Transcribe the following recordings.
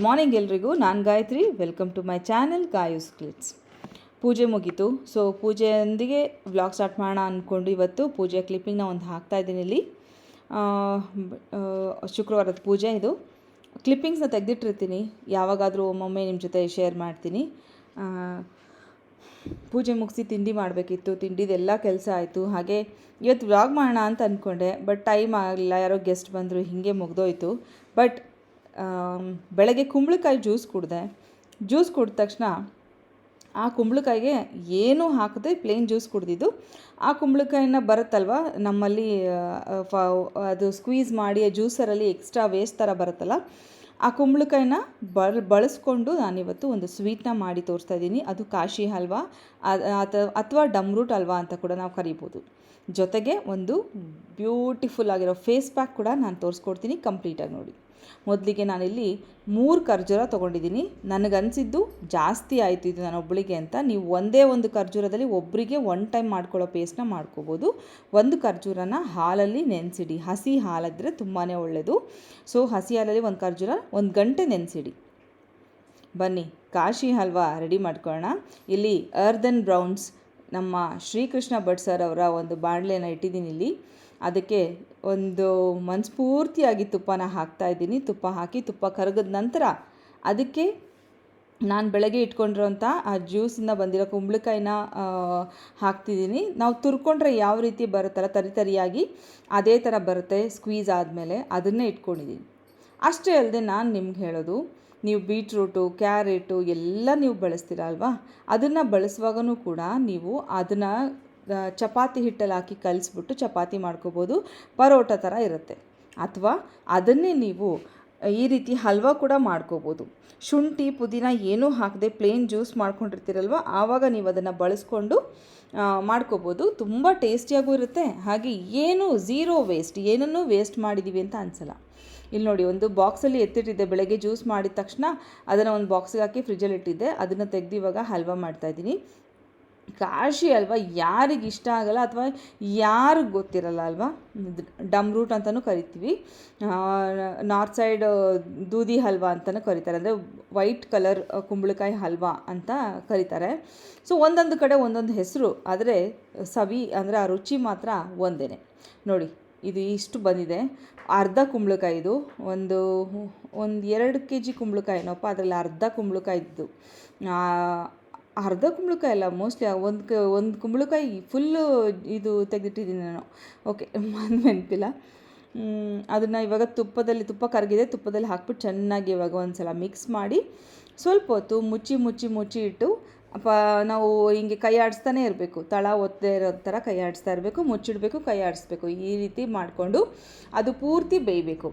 Good morning ಎಲ್ರಿಗೂ. ನಾನು Gayathri. Welcome to my channel ಗಾಯೂಸ್ ಕ್ಲಿಟ್ಸ್ ಪೂಜೆ ಮುಗೀತು. ಸೊ ಪೂಜೆಯೊಂದಿಗೆ ವ್ಲಾಗ್ ಸ್ಟಾರ್ಟ್ ಮಾಡೋಣ ಅಂದ್ಕೊಂಡು ಇವತ್ತು ಪೂಜೆ ಕ್ಲಿಪ್ಪಿಂಗ್ನ ಒಂದು ಹಾಕ್ತಾ ಇದ್ದೀನಿ ಇಲ್ಲಿ. ಶುಕ್ರವಾರದ ಪೂಜೆ ಇದು. ಕ್ಲಿಪ್ಪಿಂಗ್ಸ್ನ ತೆಗೆದಿಟ್ಟಿರ್ತೀನಿ. ಯಾವಾಗಾದರೂ ಒಮ್ಮೊಮ್ಮೆ ನಿಮ್ಮ ಜೊತೆ ಶೇರ್ ಮಾಡ್ತೀನಿ. ಪೂಜೆ ಮುಗಿಸಿ ತಿಂಡಿ ಮಾಡಬೇಕಿತ್ತು. ತಿಂಡಿದೆಲ್ಲ ಕೆಲಸ ಆಯಿತು. ಹಾಗೆ ಇವತ್ತು ವ್ಲಾಗ್ ಮಾಡೋಣ ಅಂತ ಅಂದ್ಕೊಂಡೆ ಬಟ್ ಟೈಮ್ ಆಗಲಿಲ್ಲ. ಯಾರೋ ಗೆಸ್ಟ್ ಬಂದರು. ಹೀಗೆ ಮುಗ್ದೋಯ್ತು. ಬಟ್ ಬೆಳಗ್ಗೆ ಕುಂಬಳಕಾಯಿ ಜ್ಯೂಸ್ ಕುಡಿದೆ. ಜ್ಯೂಸ್ ಕುಡಿದ ತಕ್ಷಣ ಆ ಕುಂಬಳಕಾಯಿಗೆ ಏನೂ ಹಾಕದೆ ಪ್ಲೇನ್ ಜ್ಯೂಸ್ ಕುಡ್ದಿದ್ದು. ಆ ಕುಂಬಳಕಾಯಿನ ಬರುತ್ತಲ್ವ? ನಮ್ಮಲ್ಲಿ ಫ, ಅದು ಸ್ಕ್ವೀಸ್ ಮಾಡಿ ಜ್ಯೂಸರಲ್ಲಿ ಎಕ್ಸ್ಟ್ರಾ ವೇಸ್ಟ್ ಥರ ಬರುತ್ತಲ್ಲ? ಆ ಕುಂಬಳಕಾಯಿನ ಬಳ, ಬಳಸ್ಕೊಂಡು ನಾನಿವತ್ತು ಒಂದು ಸ್ವೀಟ್ನ ಮಾಡಿ ತೋರಿಸ್ತಾ ಇದ್ದೀನಿ. ಅದು ಕಾಶಿ ಹಲ್ವಾ ಅಥವಾ ಡಮ್ರೂಟ್ ಹಲ್ವಾ ಅಂತ ಕೂಡ ನಾವು ಕರಿಬೋದು. ಜೊತೆಗೆ ಒಂದು ಬ್ಯೂಟಿಫುಲ್ ಆಗಿರೋ ಫೇಸ್ ಪ್ಯಾಕ್ ಕೂಡ ನಾನು ತೋರಿಸ್ಕೊಡ್ತೀನಿ ಕಂಪ್ಲೀಟಾಗಿ ನೋಡಿ. ಮೊದಲಿಗೆ ನಾನಿಲ್ಲಿ ಮೂರು ಖರ್ಜೂರ ತೊಗೊಂಡಿದ್ದೀನಿ. ನನಗನ್ಸಿದ್ದು ಜಾಸ್ತಿ ಆಯಿತು ಇದು ನಾನು ಒಬ್ಬಳಿಗೆ ಅಂತ. ನೀವು ಒಂದೇ ಒಂದು ಖರ್ಜೂರದಲ್ಲಿ ಒಬ್ಬರಿಗೆ ಒನ್ ಟೈಮ್ ಮಾಡ್ಕೊಳ್ಳೋ ಪೇಸ್ಟ್ನ ಮಾಡ್ಕೋಬೋದು. ಒಂದು ಖರ್ಜೂರನ ಹಾಲಲ್ಲಿ ನೆನೆಸಿಡಿ. ಹಸಿ ಹಾಲಿದ್ರೆ ತುಂಬಾ ಒಳ್ಳೆಯದು ಸೊ ಹಸಿ ಹಾಲಲ್ಲಿ ಒಂದು ಖರ್ಜೂರ, ಒಂದು ಗಂಟೆ ನೆನೆಸಿಡಿ. ಬನ್ನಿ, ಕಾಶಿ ಹಲ್ವಾ ರೆಡಿ ಮಾಡ್ಕೊಳ್ಳೋಣ ಇಲ್ಲಿ ಅರ್ಧನ್ ಬ್ರೌನ್ಸ್ ನಮ್ಮ ಶ್ರೀಕೃಷ್ಣ ಭಟ್ ಸರ್ ಅವರ ಒಂದು ಬಾಣಲೆನ ಇಟ್ಟಿದ್ದೀನಿ ಇಲ್ಲಿ. ಅದಕ್ಕೆ ಒಂದು ಮನಸ್ಫೂರ್ತಿಯಾಗಿ ತುಪ್ಪನ ಹಾಕ್ತಾ ಇದ್ದೀನಿ. ತುಪ್ಪ ಹಾಕಿ ತುಪ್ಪ ಕರಗಿದ ನಂತರ ಅದಕ್ಕೆ ನಾನು ಬೆಳಗ್ಗೆ ಇಟ್ಕೊಂಡಿರೋಂಥ ಆ ಜ್ಯೂಸಿಂದ ಬಂದಿರೋ ಕುಂಬಳಕಾಯಿನ ಹಾಕ್ತಿದ್ದೀನಿ. ನಾವು ತುರ್ಕೊಂಡ್ರೆ ಯಾವ ರೀತಿ ಬರುತ್ತಲ್ಲ, ತರಿ ತರಿಯಾಗಿ ಅದೇ ಥರ ಬರುತ್ತೆ ಸ್ಕ್ವೀಸ್ ಆದಮೇಲೆ ಅದನ್ನೇ ಇಟ್ಕೊಂಡಿದ್ದೀನಿ. ಅಷ್ಟೇ ಅಲ್ಲದೆ ನಾನು ನಿಮ್ಗೆ ಹೇಳೋದು ನೀವು ಬೀಟ್ರೂಟು, ಕ್ಯಾರೆಟು ಎಲ್ಲ ನೀವು ಬಳಸ್ತೀರ ಅಲ್ವಾ? ಅದನ್ನು ಬಳಸುವಾಗನೂ ಕೂಡ ನೀವು ಅದನ್ನು ಚಪಾತಿ ಹಿಟ್ಟಲ್ಲಿ ಹಾಕಿ ಕಲಿಸ್ಬಿಟ್ಟು ಚಪಾತಿ ಮಾಡ್ಕೋಬೋದು. ಪರೋಟ ಥರ ಇರುತ್ತೆ. ಅಥವಾ ಅದನ್ನೇ ನೀವು ಈ ರೀತಿ ಹಲ್ವಾ ಕೂಡ ಮಾಡ್ಕೋಬೋದು. ಶುಂಠಿ, ಪುದೀನ ಏನೂ ಹಾಕದೆ ಪ್ಲೇನ್ ಜ್ಯೂಸ್ ಮಾಡ್ಕೊಂಡಿರ್ತೀರಲ್ವ? ಆವಾಗ ನೀವು ಅದನ್ನು ಬಳಸ್ಕೊಂಡು ಮಾಡ್ಕೋಬೋದು. ತುಂಬ ಟೇಸ್ಟಿಯಾಗೂ ಇರುತ್ತೆ. ಹಾಗೆ ಏನು ಝೀರೋ ವೇಸ್ಟ್ ಏನನ್ನೂ ವೇಸ್ಟ್ ಮಾಡಿದ್ದೀವಿ ಅಂತ ಅನಿಸಲ್ಲ. ಇಲ್ಲಿ ನೋಡಿ, ಒಂದು ಬಾಕ್ಸಲ್ಲಿ ಎತ್ತಿಟ್ಟಿದ್ದೆ ಬೆಳಗ್ಗೆ ಜ್ಯೂಸ್ ಮಾಡಿದ ತಕ್ಷಣ ಅದನ್ನು ಒಂದು ಬಾಕ್ಸಿಗೆ ಹಾಕಿ ಫ್ರಿಜ್ಜಲ್ಲಿ ಇಟ್ಟಿದ್ದೆ. ಅದನ್ನು ತೆಗೆದು ಇವಾಗ ಹಲ್ವಾ ಮಾಡ್ತಾಯಿದ್ದೀನಿ ಕಾಶಿ ಅಲ್ವಾ ಯಾರಿಗೆ ಇಷ್ಟ ಆಗಲ್ಲ ಅಥವಾ ಯಾರಿಗೆ ಗೊತ್ತಿರಲ್ಲ ಅಲ್ವಾ? ಡಮ್ ರೂಟ್ ಅಂತಲೂ ಕರಿತೀವಿ. ನಾರ್ತ್ ಸೈಡ್ ದೂದಿ ಹಲ್ವಾ ಅಂತಲೂ ಕರೀತಾರೆ. ಅಂದರೆ ವೈಟ್ ಕಲರ್ ಕುಂಬಳಕಾಯಿ ಹಲ್ವಾ ಅಂತ ಕರೀತಾರೆ. ಸೊ, ಒಂದೊಂದು ಕಡೆ ಒಂದೊಂದು ಹೆಸರು. ಆದರೆ ಸವಿ ಅಂದರೆ ಆ ರುಚಿ ಮಾತ್ರ ಒಂದೇ ನೋಡಿ ಇದು ಇಷ್ಟು ಬಂದಿದೆ. ಅರ್ಧ ಕುಂಬಳಕಾಯಿ ಇದು. ಒಂದು ಒಂದು ಎರಡು ಕೆ ಜಿ ಕುಂಬಳಕಾಯಿನಪ್ಪ ಅದರಲ್ಲಿ ಅರ್ಧ ಕುಂಬಳಕಾಯಿ ಇದ್ದು. ಅರ್ಧ ಕುಂಬಳಕಾಯಿ ಅಲ್ಲ ಮೋಸ್ಟ್ಲಿ ಒಂದು ಕ, ಒಂದು ಕುಂಬಳಕಾಯಿ ಫುಲ್ಲು ಇದು ತೆಗೆದಿಟ್ಟಿದ್ದೀನಿ ನಾನು. ಓಕೆ ನೆನಪಿಲ್ಲ ಅದನ್ನು ಇವಾಗ ತುಪ್ಪದಲ್ಲಿ, ತುಪ್ಪ ಕರಗಿದೆ, ತುಪ್ಪದಲ್ಲಿ ಹಾಕ್ಬಿಟ್ಟು ಚೆನ್ನಾಗಿ ಇವಾಗ ಒಂದು ಸಲ ಮಿಕ್ಸ್ ಮಾಡಿ ಸ್ವಲ್ಪ ಹೊತ್ತು ಮುಚ್ಚಿ ಮುಚ್ಚಿ ಮುಚ್ಚಿ ಇಟ್ಟು ಅಪ್ಪ, ನಾವು ಹಿಂಗೆ ಕೈ ಆಡಿಸ್ತಾನೆ ಇರಬೇಕು. ತಳ ಒತ್ತದೆ ಇರೋ ಥರ ಕೈ ಆಡಿಸ್ತಾ ಇರಬೇಕು, ಮುಚ್ಚಿಡಬೇಕು, ಕೈ ಆಡಿಸ್ಬೇಕು. ಈ ರೀತಿ ಮಾಡಿಕೊಂಡು ಅದು ಪೂರ್ತಿ ಬೇಯಬೇಕು.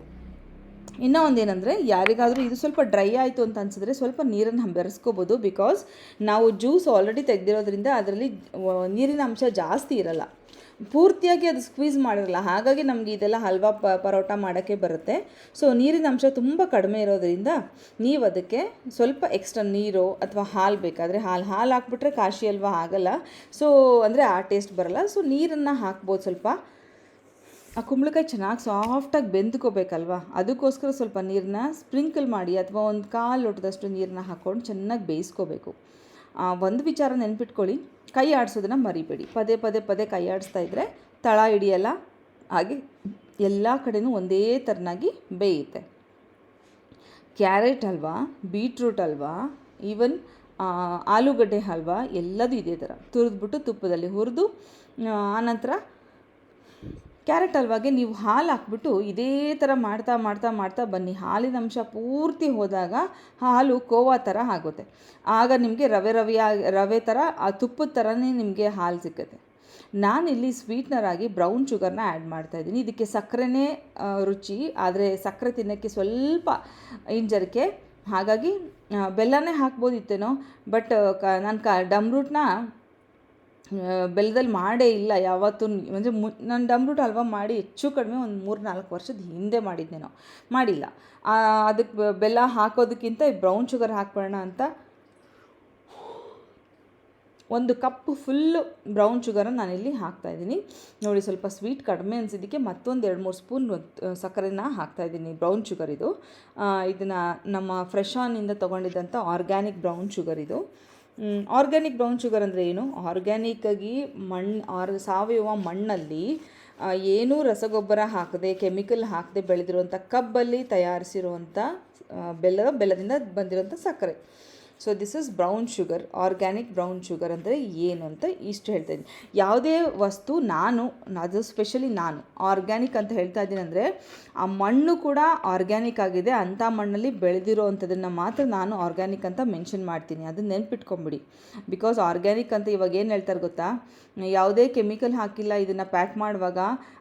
ಇನ್ನೂ ಒಂದೇನೆಂದರೆ, ಯಾರಿಗಾದರೂ ಇದು ಸ್ವಲ್ಪ ಡ್ರೈ ಆಯಿತು ಅಂತ ಅನಿಸಿದ್ರೆ ಸ್ವಲ್ಪ ನೀರನ್ನು ಬೆರೆಸ್ಕೋಬೋದು. ಬಿಕಾಸ್ ನಾವು ಜ್ಯೂಸ್ ಆಲ್ರೆಡಿ ತೆಗೆದಿರೋದ್ರಿಂದ ಅದರಲ್ಲಿ ನೀರಿನ ಅಂಶ ಜಾಸ್ತಿ ಇರಲ್ಲ. ಪೂರ್ತಿಯಾಗಿ ಅದು ಸ್ಕ್ವೀಸ್ ಮಾಡಿರಲ್ಲ. ಹಾಗಾಗಿ ನಮಗೆ ಇದೆಲ್ಲ ಹಲ್ವಾ ಪ, ಪರೋಟ ಮಾಡೋಕ್ಕೆ ಬರುತ್ತೆ. ಸೊ ನೀರಿನ ಅಂಶ ತುಂಬ ಕಡಿಮೆ ಇರೋದರಿಂದ ನೀವು ಅದಕ್ಕೆ ಸ್ವಲ್ಪ ಎಕ್ಸ್ಟ್ರಾ ನೀರು ಅಥವಾ ಹಾಲು ಬೇಕಾದರೆ ಹಾಲು. ಹಾಲು ಹಾಕ್ಬಿಟ್ರೆ ಕಾಶಿ ಹಲ್ವಾ ಆಗಲ್ಲ. ಸೊ ಅಂದರೆ ಆ ಟೇಸ್ಟ್ ಬರಲ್ಲ. ಸೊ ನೀರನ್ನು ಹಾಕ್ಬೋದು ಸ್ವಲ್ಪ. ಆ ಕುಂಬಳಕಾಯಿ ಚೆನ್ನಾಗಿ ಸಾಫ್ಟಾಗಿ ಬೆಂದ್ಕೋಬೇಕಲ್ವಾ? ಅದಕ್ಕೋಸ್ಕರ ಸ್ವಲ್ಪ ನೀರನ್ನ ಸ್ಪ್ರಿಂಕಲ್ ಮಾಡಿ ಅಥವಾ ಒಂದು ಕಾಲು ಲೋಟದಷ್ಟು ನೀರನ್ನ ಹಾಕ್ಕೊಂಡು ಚೆನ್ನಾಗಿ ಬೇಯಿಸ್ಕೋಬೇಕು. ಒಂದು ವಿಚಾರ ನೆನ್ಪಿಟ್ಕೊಳ್ಳಿ. ಕೈ ಆಡಿಸೋದನ್ನು ಮರಿಬೇಡಿ. ಪದೇ ಪದೇ ಪದೇ ಕೈ ಆಡಿಸ್ತಾ ಇದ್ದರೆ ತಳ ಹಿಡಿಯಲ್ಲ, ಹಾಗೆ ಎಲ್ಲ ಕಡೆನೂ ಒಂದೇ ಥರನಾಗಿ ಬೇಯುತ್ತೆ. Carrot halwa, beetroot halwa, even ಆಲೂಗಡ್ಡೆ ಹಲ್ವಾ ಎಲ್ಲದೂ ಇದೇ ಥರ. ತುರಿದ್ಬಿಟ್ಟು ತುಪ್ಪದಲ್ಲಿ ಹುರಿದು ಆನಂತರ ಕ್ಯಾರೆಟ್ ಹಲ್ವಾಗೆ ನೀವು ಹಾಲು ಹಾಕ್ಬಿಟ್ಟು ಇದೇ ಥರ ಮಾಡ್ತಾ ಮಾಡ್ತಾ ಮಾಡ್ತಾ ಬನ್ನಿ. ಹಾಲಿನ ಅಂಶ ಪೂರ್ತಿ ಹೋದಾಗ ಹಾಲು ಕೋವಾ ಥರ ಆಗುತ್ತೆ. ಆಗ ನಿಮಗೆ ರವೆ ರವೆಯಾಗಿ ರವೆ ಥರ, ಆ ತುಪ್ಪದ ಥರನೇ ನಿಮಗೆ ಹಾಲು ಸಿಕ್ಕುತ್ತೆ ನಾನಿಲ್ಲಿ ಸ್ವೀಟ್ನರ್ ಆಗಿ ಬ್ರೌನ್ ಶುಗರ್ನ ಆ್ಯಡ್ ಮಾಡ್ತಾಯಿದ್ದೀನಿ ಇದಕ್ಕೆ ಸಕ್ಕರೆನೇ ರುಚಿ, ಆದರೆ ಸಕ್ಕರೆ ತಿನ್ನೋಕ್ಕೆ ಸ್ವಲ್ಪ ಇಂಜರಿಕೆ ಹಾಗಾಗಿ ಬೆಲ್ಲನೇ ಹಾಕ್ಬೋದಿತ್ತೇನೋ ಬಟ್ ಕ, ನಾನು ಕ, ಡಮ್ ರೂಟ್ನ ಬೆಲ್ಲದಲ್ಲಿ ಮಾಡೇ ಇಲ್ಲ ಯಾವತ್ತೂ. ಅಂದರೆ ಮು, ನಾನು ಡಮ್ರೂಟ್ ಹಲ್ವಾ ಮಾಡಿ ಹೆಚ್ಚು ಕಡಿಮೆ ಒಂದು ಮೂರು ನಾಲ್ಕು ವರ್ಷದ ಹಿಂದೆ ಮಾಡಿದ್ದೇನೋ ಮಾಡಿಲ್ಲ. ಅದಕ್ಕೆ ಬೆಲ್ಲ ಹಾಕೋದಕ್ಕಿಂತ ಬ್ರೌನ್ ಶುಗರ್ ಹಾಕ್ಬೋಣ ಅಂತ ಒಂದು ಕಪ್ ಫುಲ್ಲು ಬ್ರೌನ್ ಶುಗರನ್ನು ನಾನಿಲ್ಲಿ ಹಾಕ್ತಾಯಿದ್ದೀನಿ ನೋಡಿ ಸ್ವಲ್ಪ ಸ್ವೀಟ್ ಕಡಿಮೆ ಅನಿಸಿದ್ದಕ್ಕೆ ಮತ್ತೊಂದು ಎರಡು ಮೂರು ಸ್ಪೂನ್ ಸಕ್ಕರೆನ ಹಾಕ್ತಾಯಿದ್ದೀನಿ ಬ್ರೌನ್ ಶುಗರ್ ಇದು. ಇದನ್ನು ನಮ್ಮ ಫ್ರೆಶ್ ಆನಿಂದ ತೊಗೊಂಡಿದ್ದಂಥ ಆರ್ಗ್ಯಾನಿಕ್ ಬ್ರೌನ್ ಶುಗರ್ ಇದು. ಆರ್ಗ್ಯಾನಿಕ್ ಬ್ರೌನ್ ಶುಗರ್ ಅಂದರೆ ಏನು? ಆರ್ಗ್ಯಾನಿಕ್ಕಾಗಿ ಮಣ್ಣು ಆರ್, ಸಾವಯವ ಮಣ್ಣಲ್ಲಿ ಏನೂ ರಸಗೊಬ್ಬರ ಹಾಕದೆ ಕೆಮಿಕಲ್ ಹಾಕದೆ ಬೆಳೆದಿರುವಂಥ ಕಬ್ಬಲ್ಲಿ ತಯಾರಿಸಿರುವಂಥ ಬೆಲ್ಲ ಬೆಲ್ಲದಿಂದ ಬಂದಿರುವಂಥ ಸಕ್ಕರೆ. So this is brown sugar organic brown sugar ಅಂದರೆ ಏನು ಅಂತ ಇಷ್ಟು ಹೇಳ್ತಾ ಇದ್ದೀನಿ. ಯಾವುದೇ ವಸ್ತು ನಾನು, ಅದು ಸ್ಪೆಷಲಿ ನಾನು ಆರ್ಗ್ಯಾನಿಕ್ ಅಂತ ಹೇಳ್ತಾ ಇದ್ದೀನಿ ಅಂದರೆ, ಆ ಮಣ್ಣು ಕೂಡ ಆರ್ಗ್ಯಾನಿಕ್ ಆಗಿದೆ, ಅಂಥ ಮಣ್ಣಲ್ಲಿ ಬೆಳೆದಿರೋ ಅಂಥದ್ದನ್ನು ಮಾತ್ರ ನಾನು ಆರ್ಗ್ಯಾನಿಕ್ ಅಂತ ಮೆನ್ಷನ್ ಮಾಡ್ತೀನಿ. ಅದನ್ನ ನೆನ್ಪಿಟ್ಕೊಂಬಿಡಿ. ಬಿಕಾಸ್ ಆರ್ಗ್ಯಾನಿಕ್ ಅಂತ ಇವಾಗ ಏನು ಹೇಳ್ತಾರೆ ಗೊತ್ತಾ? ಯಾವುದೇ ಕೆಮಿಕಲ್ ಹಾಕಿಲ್ಲ, ಇದನ್ನು ಪ್ಯಾಕ್ ಮಾಡುವಾಗ,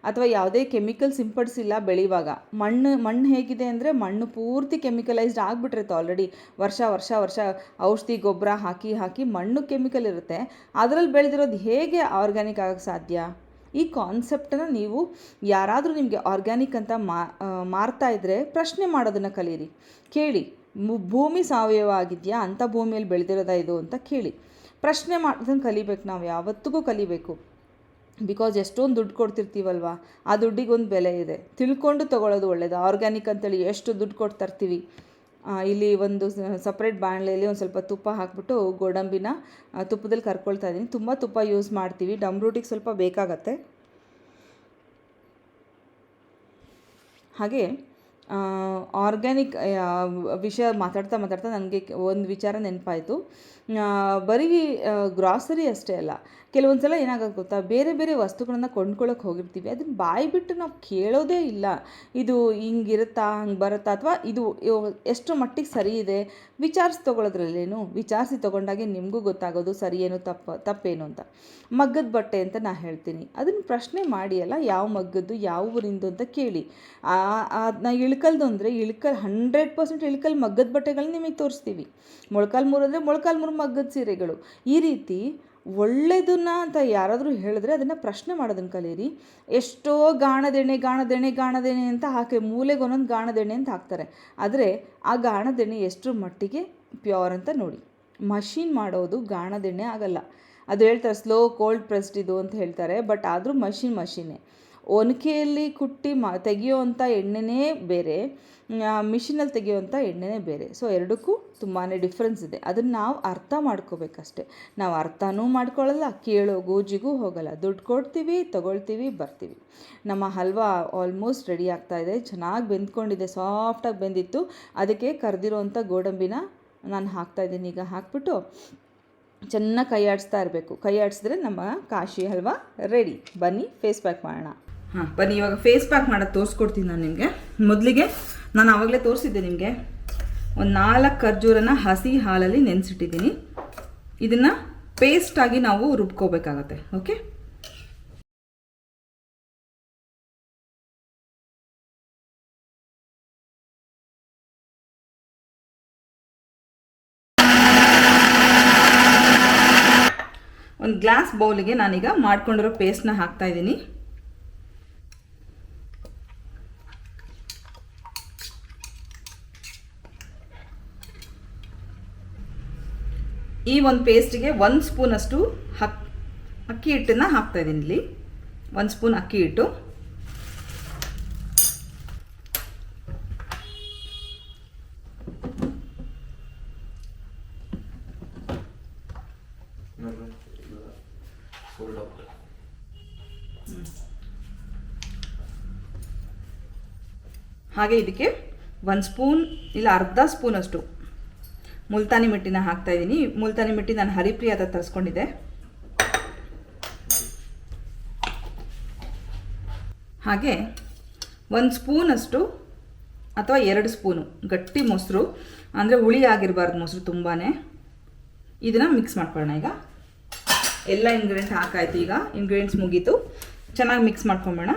ಅಥವಾ ಯಾವುದೇ ಕೆಮಿಕಲ್ ಸಿಂಪಡಿಸಿಲ್ಲ ಬೆಳೆಯುವಾಗ, ಮಣ್ಣು ಮಣ್ಣು ಹೇಗಿದೆ ಅಂದರೆ ಮಣ್ಣು ಪೂರ್ತಿ ಕೆಮಿಕಲೈಸ್ಡ್ ಆಗಿಬಿಟ್ಟಿರುತ್ತೆ ಆಲ್ರೆಡಿ ವರ್ಷ ವರ್ಷ ವರ್ಷ ಔಷಧಿ ಗೊಬ್ಬರ ಹಾಕಿ ಹಾಕಿ ಮಣ್ಣು ಕೆಮಿಕಲ್ ಇರುತ್ತೆ. ಅದರಲ್ಲಿ ಬೆಳೆದಿರೋದು ಹೇಗೆ ಆರ್ಗ್ಯಾನಿಕ್ ಆಗೋಕ್ಕೆ ಸಾಧ್ಯ? ಈ ಕಾನ್ಸೆಪ್ಟನ್ನು ನೀವು ಯಾರಾದರೂ ನಿಮಗೆ ಆರ್ಗ್ಯಾನಿಕ್ ಅಂತ ಮಾ ಮಾರ್ತಾ ಇದ್ದರೆ ಪ್ರಶ್ನೆ ಮಾಡೋದನ್ನು ಕಲೀರಿ. ಕೇಳಿ ಭೂಮಿ ಸಾವಯವ ಆಗಿದೆಯಾ? ಅಂಥ ಭೂಮಿಯಲ್ಲಿ ಬೆಳೆದಿರೋದ ಇದು ಅಂತ ಕೇಳಿ. ಪ್ರಶ್ನೆ ಮಾಡೋದನ್ನು ಕಲಿಬೇಕು ನಾವು ಯಾವತ್ತಿಗೂ ಕಲಿಬೇಕು. ಬಿಕಾಸ್ ಎಷ್ಟೊಂದು ದುಡ್ಡು ಕೊಡ್ತಿರ್ತೀವಲ್ವ? ಆ ದುಡ್ಡಿಗೆ ಒಂದು ಬೆಲೆ ಇದೆ. ತಿಳ್ಕೊಂಡು ತೊಗೊಳ್ಳೋದು ಒಳ್ಳೆಯದು ಆರ್ಗ್ಯಾನಿಕ್ ಅಂತೇಳಿ ಎಷ್ಟು ದುಡ್ಡು ಕೊಟ್ಟು ತರ್ತೀವಿ? ಆ, ಇಲ್ಲಿ ಒಂದು ಸಪ್ರೇಟ್ ಬಾಣಲೆಯಲ್ಲಿ ಒಂದು ಸ್ವಲ್ಪ ತುಪ್ಪ ಹಾಕ್ಬಿಟ್ಟು ಗೋಡಂಬಿನ ತುಪ್ಪದಲ್ಲಿ ಕರ್ಕೊಳ್ತಾ ಇದ್ದೀನಿ. ತುಂಬ ತುಪ್ಪ ಯೂಸ್ ಮಾಡ್ತೀವಿ. ಡಮ್ ರೂಟಿಗೆ ಸ್ವಲ್ಪ ಬೇಕಾಗತ್ತೆ. ಹಾಗೆ ಆರ್ಗ್ಯಾನಿಕ್ ವಿಷಯ ಮಾತಾಡ್ತಾ ಮಾತಾಡ್ತಾ ನನಗೆ ಒಂದು ವಿಚಾರ ನೆನಪಾಯಿತು. ಬರೀ ಗ್ರಾಸರಿ ಅಷ್ಟೇ ಅಲ್ಲ ಕೆಲವೊಂದು ಸಲ ಏನಾಗುತ್ತೆ ಗೊತ್ತಾ? ಬೇರೆ ಬೇರೆ ವಸ್ತುಗಳನ್ನು ಕೊಂಡ್ಕೊಳ್ಳೋಕೆ ಹೋಗಿರ್ತೀವಿ. ಅದನ್ನ ಬಾಯಿ ಬಿಟ್ಟು ನಾವು ಕೇಳೋದೇ ಇಲ್ಲ. ಇದು ಹಿಂಗಿರುತ್ತಾ, ಹಂಗೆ ಬರುತ್ತಾ? ಅಥವಾ ಇದು ಎಷ್ಟು ಮಟ್ಟಿಗೆ ಸರಿ ಇದೆ. ವಿಚಾರಿಸಿ ತೊಗೊಳೋದ್ರಲ್ಲೇನು? ವಿಚಾರಿಸಿ ತೊಗೊಂಡಾಗೆ ನಿಮಗೂ ಗೊತ್ತಾಗೋದು ಸರಿ ಏನು ತಪ್ಪು, ತಪ್ಪೇನು ಅಂತ. ಮಗ್ಗದ ಬಟ್ಟೆ ಅಂತ ನಾನು ಹೇಳ್ತೀನಿ. ಅದನ್ನು ಪ್ರಶ್ನೆ ಮಾಡಿ ಅಲ್ಲ, ಯಾವ ಮಗ್ಗದ್ದು, ಯಾವ ಊರಿಂದು ಅಂತ ಕೇಳಿ. ಅದನ್ನ ಇಳ್ಕಲ್ದು ಅಂದರೆ ಇಳ್ಕಲ್, ಹಂಡ್ರೆಡ್ ಪರ್ಸೆಂಟ್ ಇಳ್ಕಲ್ ಮಗ್ಗದ ಬಟ್ಟೆಗಳನ್ನ ನಿಮಗೆ ತೋರಿಸ್ತೀವಿ. ಮೊಳಕಾಲ್ಮೂರು ಅಂದರೆ ಮೊಳಕಾಲು ಮೂರು ಮಗ್ಗದ ಸೀರೆಗಳು. ಈ ರೀತಿ ಒಳ್ಳೆಯದನ್ನ ಅಂತ ಯಾರಾದರೂ ಹೇಳಿದ್ರೆ ಅದನ್ನು ಪ್ರಶ್ನೆ ಮಾಡೋದನ್ನು ಕಲಿಯಿರಿ ಎಷ್ಟೋ ಗಾಣದೆಣ್ಣೆ ಗಾಣದೆಣೆ ಗಾಣದೆಣೆ ಅಂತ ಹಾಕಿ, ಮೂಲೆಗೆ ಒಂದೊಂದು ಗಾಣದೆಣ್ಣೆ ಅಂತ ಹಾಕ್ತಾರೆ. ಆದರೆ ಆ ಗಾಣದೆಣೆ ಎಷ್ಟರ ಮಟ್ಟಿಗೆ ಪ್ಯೂರ್ ಅಂತ ನೋಡಿ. ಮಷೀನ್ ಮಾಡೋದು ಗಾಣದೆಣ್ಣೆ ಆಗಲ್ಲ. ಅದು ಹೇಳ್ತಾರೆ, ಸ್ಲೋ, ಕೋಲ್ಡ್, ಪ್ರೆಸ್ಡ್ ಇದು ಅಂತ ಹೇಳ್ತಾರೆ, ಬಟ್ ಆದರೂ ಮಷಿನ್ ಮಷೀನೇ. ಒನಕೆಯಲ್ಲಿ ಕುಟ್ಟಿ ಮ, ತೆಗೆಯುವಂಥ ಎಣ್ಣೆನೇ ಬೇರೆ ಮಿಷಿನಲ್ಲಿ ತೆಗೆಯುವಂಥ ಎಣ್ಣೆನೇ ಬೇರೆ. ಸೊ ಎರಡಕ್ಕೂ ತುಂಬಾ ಡಿಫ್ರೆನ್ಸ್ ಇದೆ. ಅದನ್ನು ನಾವು ಅರ್ಥ ಮಾಡ್ಕೋಬೇಕಷ್ಟೆ. ನಾವು ಅರ್ಥನೂ ಮಾಡ್ಕೊಳ್ಳಲ್ಲ, ಕೇಳೋ ಗೋಜಿಗೂ ಹೋಗಲ್ಲ. ದುಡ್ಡು ಕೊಡ್ತೀವಿ, ತಗೊಳ್ತೀವಿ, ಬರ್ತೀವಿ. ನಮ್ಮ ಹಲ್ವಾ ಆಲ್ಮೋಸ್ಟ್ ರೆಡಿ ಆಗ್ತಾ ಇದೆ. ಚೆನ್ನಾಗಿ ಬೆಂದ್ಕೊಂಡಿದೆ ಸಾಫ್ಟಾಗಿ ಬೆಂದಿತ್ತು. ಅದಕ್ಕೆ ಕರೆದಿರೋವಂಥ ಗೋಡಂಬಿನ ನಾನು ಹಾಕ್ತಾಯಿದ್ದೀನಿ ಈಗ ಹಾಕ್ಬಿಟ್ಟು ಚೆನ್ನಾಗಿ ಕೈ ಆಡಿಸ್ತಾ ಇರಬೇಕು. ಕೈ ಆಡಿಸಿದ್ರೆ ನಮ್ಮ ಕಾಶಿ ಹಲ್ವಾ ರೆಡಿ ಬನ್ನಿ ಫೇಸ್ ಪ್ಯಾಕ್ ಮಾಡೋಣ. ಹಾಂ, ಬನ್ನಿ, ಇವಾಗ ಫೇಸ್ ಪ್ಯಾಕ್ ಮಾಡೋದು ತೋರಿಸ್ಕೊಡ್ತೀನಿ ನಾನು ನಿಮಗೆ. ಮೊದಲಿಗೆ ನಾನು ಆವಾಗಲೇ ತೋರಿಸಿದ್ದೆ ನಿಮಗೆ. ಒಂದು ನಾಲ್ಕು ಖರ್ಜೂರನ ಹಸಿ ಹಾಲಲ್ಲಿ ನೆನೆಸಿಟ್ಟಿದ್ದೀನಿ. ಇದನ್ನು ಪೇಸ್ಟಾಗಿ ನಾವು ರುಬ್ಕೋಬೇಕಾಗತ್ತೆ ಓಕೆ ಒಂದು ಗ್ಲಾಸ್ ಬೌಲಿಗೆ ನಾನೀಗ ಮಾಡ್ಕೊಂಡಿರೋ ಪೇಸ್ಟ್ನ ಹಾಕ್ತಾ ಇದ್ದೀನಿ. ಈ ಒಂದು ಪೇಸ್ಟಿಗೆ ಒಂದು ಸ್ಪೂನಷ್ಟು ಹಕ್, ಅಕ್ಕಿ ಹಿಟ್ಟನ್ನು ಹಾಕ್ತಾ ಇದ್ದೀನಿ ಇಲ್ಲಿ. ಒಂದು ಸ್ಪೂನ್ ಅಕ್ಕಿ ಹಿಟ್ಟು. ಹಾಗೆ ಇದಕ್ಕೆ ಒಂದು ಸ್ಪೂನ್, ಇಲ್ಲ ಅರ್ಧ ಸ್ಪೂನಷ್ಟು ಮುಲ್ತಾನಿ ಮಿಟ್ಟಿನ ಹಾಕ್ತಾ ಇದ್ದೀನಿ ಮುಲ್ತಾನಿ ಮಿಟ್ಟಿ ನಾನು ಹರಿಪ್ರಿಯ ಹತ್ರ ತರಿಸ್ಕೊಂಡಿದ್ದೆ. ಹಾಗೆ ಒಂದು ಸ್ಪೂನಷ್ಟು ಅಥವಾ ಎರಡು ಸ್ಪೂನು ಗಟ್ಟಿ ಮೊಸರು, ಅಂದರೆ ಹುಳಿ ಆಗಿರಬಾರ್ದು ಮೊಸರು ತುಂಬಾ ಇದನ್ನು ಮಿಕ್ಸ್ ಮಾಡ್ಕೊಳ್ಳೋಣ ಈಗ. ಎಲ್ಲ ಇಂಗ್ರೀಡಿಯೆಂಟ್ ಹಾಕಾಯ್ತು ಈಗ. ಇಂಗ್ರೀಡಿಯೆಂಟ್ಸ್ ಮುಗೀತು. ಚೆನ್ನಾಗಿ ಮಿಕ್ಸ್ ಮಾಡ್ಕೊಂಬೋಣ.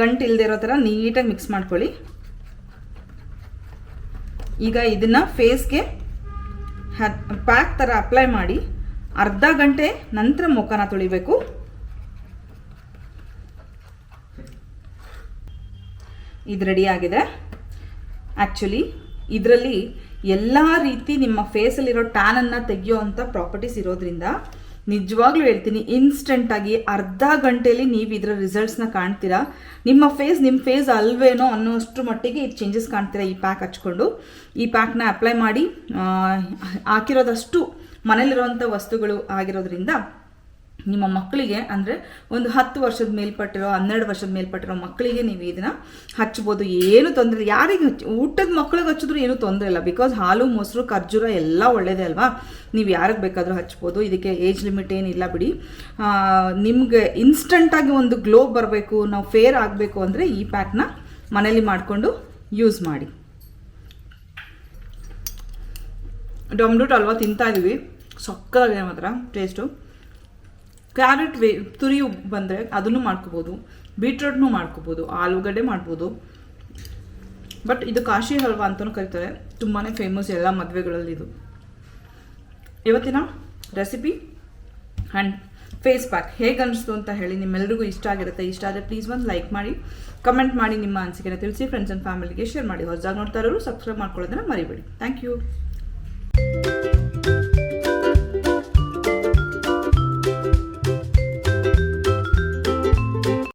ಗಂಟು ಇಲ್ಲದೆ ಇರೋ ಥರ ನೀಟಾಗಿ ಮಿಕ್ಸ್ ಮಾಡ್ಕೊಳ್ಳಿ. ಈಗ ಇದನ್ನು ಫೇಸ್ಗೆ ಪ್ಯಾಕ್ ಥರ ಅಪ್ಲೈ ಮಾಡಿ, ಅರ್ಧ ಗಂಟೆ ನಂತರ ಮುಖನ ತೊಳಿಬೇಕು. ಇದು ರೆಡಿ ಆಗಿದೆ. ಆ್ಯಕ್ಚುಲಿ ಇದರಲ್ಲಿ ಎಲ್ಲ ರೀತಿ ನಿಮ್ಮ ಫೇಸಲ್ಲಿರೋ ಟ್ಯಾನನ್ನು ತೆಗೆಯೋವಂಥ ಪ್ರಾಪರ್ಟೀಸ್ ಇರೋದ್ರಿಂದ ನಿಜವಾಗ್ಲೂ ಹೇಳ್ತೀನಿ ಇನ್ಸ್ಟೆಂಟಾಗಿ ಅರ್ಧ ಗಂಟೆಯಲ್ಲಿ ನೀವು ಇದರ ರಿಸಲ್ಟ್ಸ್ನ ಕಾಣ್ತೀರಾ? ನಿಮ್ಮ ಫೇಸ್ ನಿಮ್ಮ ಫೇಸ್ ಅಲ್ವೇನೋ ಅನ್ನೋಷ್ಟು ಮಟ್ಟಿಗೆ ಇದು ಚೇಂಜಸ್ ಕಾಣ್ತೀರಾ ಈ ಪ್ಯಾಕ್ ಹಚ್ಕೊಂಡು? ಈ ಪ್ಯಾಕ್ನ ಅಪ್ಲೈ ಮಾಡಿ ಹಾಕಿರೋದಷ್ಟು ಮನೇಲಿರುವಂಥ ವಸ್ತುಗಳು ಆಗಿರೋದ್ರಿಂದ ನಿಮ್ಮ ಮಕ್ಕಳಿಗೆ, ಅಂದರೆ ಒಂದು ಹತ್ತು ವರ್ಷದ ಮೇಲ್ಪಟ್ಟಿರೋ, ಹನ್ನೆರಡು ವರ್ಷದ ಮೇಲ್ಪಟ್ಟಿರೋ ಮಕ್ಕಳಿಗೆ ನೀವು ಇದನ್ನು ಹಚ್ಬೋದು. ಏನು ತೊಂದರೆ. ಯಾರಿಗೆ ಊಟದ ಮಕ್ಕಳಿಗೆ ಹಚ್ಚಿದ್ರು ಏನೂ ತೊಂದರೆ ಇಲ್ಲ. ಬಿಕಾಸ್ ಹಾಲು, ಮೊಸರು, ಖರ್ಜೂರ ಎಲ್ಲ ಒಳ್ಳೆಯದೇ ಅಲ್ವಾ? ನೀವು ಯಾರಿಗೆ ಬೇಕಾದರೂ ಹಚ್ಬೋದು. ಇದಕ್ಕೆ ಏಜ್ ಲಿಮಿಟ್ ಏನಿಲ್ಲ ಬಿಡಿ. ನಿಮಗೆ ಇನ್ಸ್ಟಂಟಾಗಿ ಒಂದು ಗ್ಲೋ ಬರಬೇಕು, ನಾವು ಫೇರ್ ಆಗಬೇಕು ಅಂದರೆ ಈ ಪ್ಯಾಕ್ನ ಮನೇಲಿ ಮಾಡಿಕೊಂಡು ಯೂಸ್ ಮಾಡಿ. ಡೊಮ್ಡೂಟ್ ಅಲ್ವಾ ತಿಂತಾ ಇದೀವಿ. ಸಕ್ಕತ್ತಾಗಿದೆ ಮಾತ್ರ ಟೇಸ್ಟು ಕ್ಯಾರೆಟ್ ವೇ ತುರಿ ಬಂದರೆ ಅದನ್ನು ಮಾಡ್ಕೋಬೋದು, ಬೀಟ್ರೋಟ್ನು ಮಾಡ್ಕೋಬೋದು, ಆಲೂಗಡ್ಡೆ ಮಾಡ್ಬೋದು. ಬಟ್ ಇದು ಕಾಶಿ ಹಲ್ವಾ ಅಂತಲೂ ಕರೀತಾರೆ. ತುಂಬಾ ಫೇಮಸ್ ಎಲ್ಲ ಮದುವೆಗಳಲ್ಲಿ ಇದು. ಇವತ್ತಿನ ರೆಸಿಪಿ ಆ್ಯಂಡ್ ಫೇಸ್ ಪ್ಯಾಕ್ ಹೇಗೆ ಅನಿಸ್ತು ಅಂತ ಹೇಳಿ ನಿಮ್ಮೆಲ್ಲರಿಗೂ ಇಷ್ಟ ಆಗಿರುತ್ತೆ, ಇಷ್ಟ ಆದರೆ ಪ್ಲೀಸ್ ಒಂದು ಲೈಕ್ ಮಾಡಿ ಕಮೆಂಟ್ ಮಾಡಿ ನಿಮ್ಮ ಅನಿಸಿಕೆನ ತಿಳಿಸಿ ಫ್ರೆಂಡ್ಸ್ ಆ್ಯಂಡ್ ಫ್ಯಾಮಿಲಿಗೆ ಶೇರ್ ಮಾಡಿ. ಹೊಸದಾಗಿ ನೋಡ್ತಾ ಇರೋರು ಸಬ್ಸ್ಕ್ರೈಬ್ ಮಾಡ್ಕೊಳ್ಳೋದನ್ನ ಮರಿಬೇಡಿ. Thank you